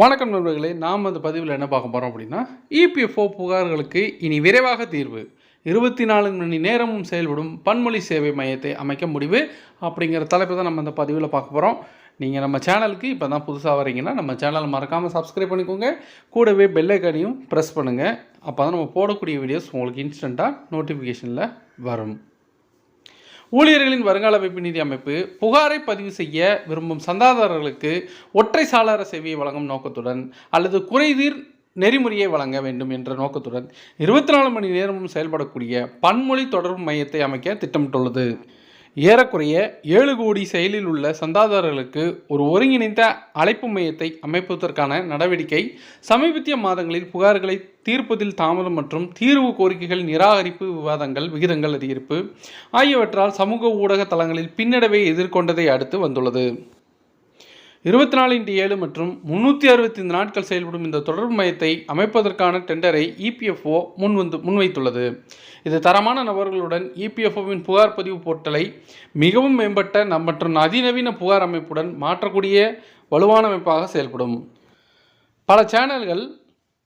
வணக்கம் நண்பர்களே நாம் அந்த பதிவில் என்ன பார்க்க போகிறோம் அப்படின்னா இபிஎஃப்ஓ புகார்களுக்கு இனி விரைவாக தீர்வு. இருபத்தி நாலு மணி நேரமும் செயல்படும் பன்மொழி சேவை மையத்தை அமைக்க முடிவு அப்படிங்கிற தலைப்பு தான் நம்ம இந்த பதிவில் பார்க்க போகிறோம் நீங்கள் நம்ம சேனலுக்கு இப்போ தான் புதுசாக வரீங்கன்னா நம்ம சேனலை மறக்காமல் சப்ஸ்கிரைப் பண்ணிக்கோங்க. கூடவே பெல்லைக்கானையும் ப்ரெஸ் பண்ணுங்கள் அப்போ தான் நம்ம போடக்கூடிய வீடியோஸ் உங்களுக்கு இன்ஸ்டண்ட்டாக நோட்டிஃபிகேஷனில் வரும். ஊழியர்களின் வருங்கால வைப்பு நிதி அமைப்பு புகாரை பதிவு செய்ய விரும்பும் சந்தாதாரர்களுக்கு ஒற்றை சாளர சேவையை வழங்கும் நோக்கத்துடன் அல்லது குறைதீர் நெறிமுறையை வழங்க வேண்டும் என்ற நோக்கத்துடன் இருபத்தி நாலு மணி நேரமும் செயல்படக்கூடிய பன்மொழி தொடர்பு மையத்தை அமைக்க திட்டமிட்டுள்ளது. ஏறக்குறைய ஏழு கோடி செயலில் உள்ள சந்தாதாரர்களுக்கு ஒரு ஒருங்கிணைந்த அழைப்பு மையத்தை அமைப்பதற்கான நடவடிக்கை சமீபத்திய மாதங்களில் புகார்களை தீர்ப்பதில் தாமதம் மற்றும் தீர்வு கோரிக்கைகள் நிராகரிப்பு விவாதங்கள் விகிதங்கள் அதிகரிப்பு ஆகியவற்றால் சமூக ஊடக தளங்களில் பின்னடைவை எதிர்கொண்டதை அடுத்து வந்துள்ளது. இருபத்தி நாலு இன்ட்டு ஏழு மற்றும் முந்நூற்றி அறுபத்தைந்து நாட்கள் செயல்படும் இந்த தொடர்பு மையத்தை அமைப்பதற்கான டெண்டரை இபிஎஃப்ஓ முன்வந்து முன்வைத்துள்ளது. இது தரமான நபர்களுடன் இபிஎஃப்ஓவின் புகார் பதிவு போர்ட்டலை மிகவும் மேம்பட்ட நம் மற்றும் அதிநவீன புகார் அமைப்புடன் மாற்றக்கூடிய வலுவான அமைப்பாக செயல்படும். பல சேனல்கள்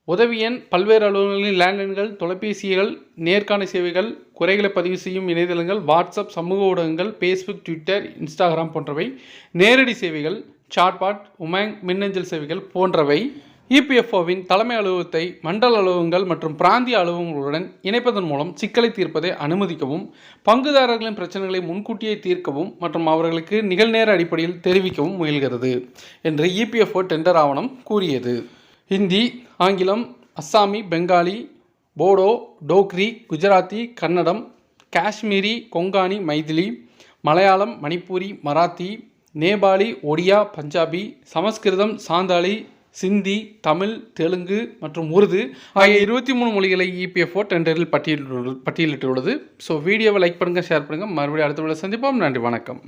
உதவி எண் பல்வேறு அலுவலகங்களின் லேண்ட்லைன்கள் தொலைபேசிகள் நேர்காண சேவைகள் குறைகளை பதிவு செய்யும் இணையதளங்கள் வாட்ஸ்அப் சமூக ஊடகங்கள் ஃபேஸ்புக் ட்விட்டர் இன்ஸ்டாகிராம் போன்றவை நேரடி சேவைகள் சாட்பாட் உமேங் மின்னஞ்சல் சேவைகள் போன்றவை இபிஎஃப்ஓவின் தலைமை அலுவலகத்தை மண்டல அலுவலகங்கள் மற்றும் பிராந்திய அலுவலகங்களுடன் இணைப்பதன் மூலம் சிக்கலை தீர்ப்பதை அனுமதிக்கவும் பங்குதாரர்களின் பிரச்சனைகளை முன்கூட்டியே தீர்க்கவும் மற்றும் அவர்களுக்கு நிகழ்நேர அடிப்படையில் தெரிவிக்கவும் முயல்கிறது என்று இபிஎஃப்ஓ டெண்டர் ஆவணம் கூறியது. ஹிந்தி ஆங்கிலம் அஸ்ஸாமி பெங்காலி போடோ டோக்ரி குஜராத்தி கன்னடம் காஷ்மீரி கொங்கானி மைதிலி மலையாளம் மணிப்பூரி மராத்தி நேபாளி ஒடியா பஞ்சாபி சமஸ்கிருதம் சாந்தாளி சிந்தி தமிழ் தெலுங்கு மற்றும் உருது ஆகிய இருபத்தி மூணு மொழிகளை இபிஎஃப்ஓ டெண்டரில் பட்டியலிட்டு பட்டியலிட்டுள்ளது. ஸோ வீடியோவை லைக் பண்ணுங்கள் ஷேர் பண்ணுங்கள் மறுபடியும் அடுத்த வீடியோ சந்திப்போம். நன்றி வணக்கம்.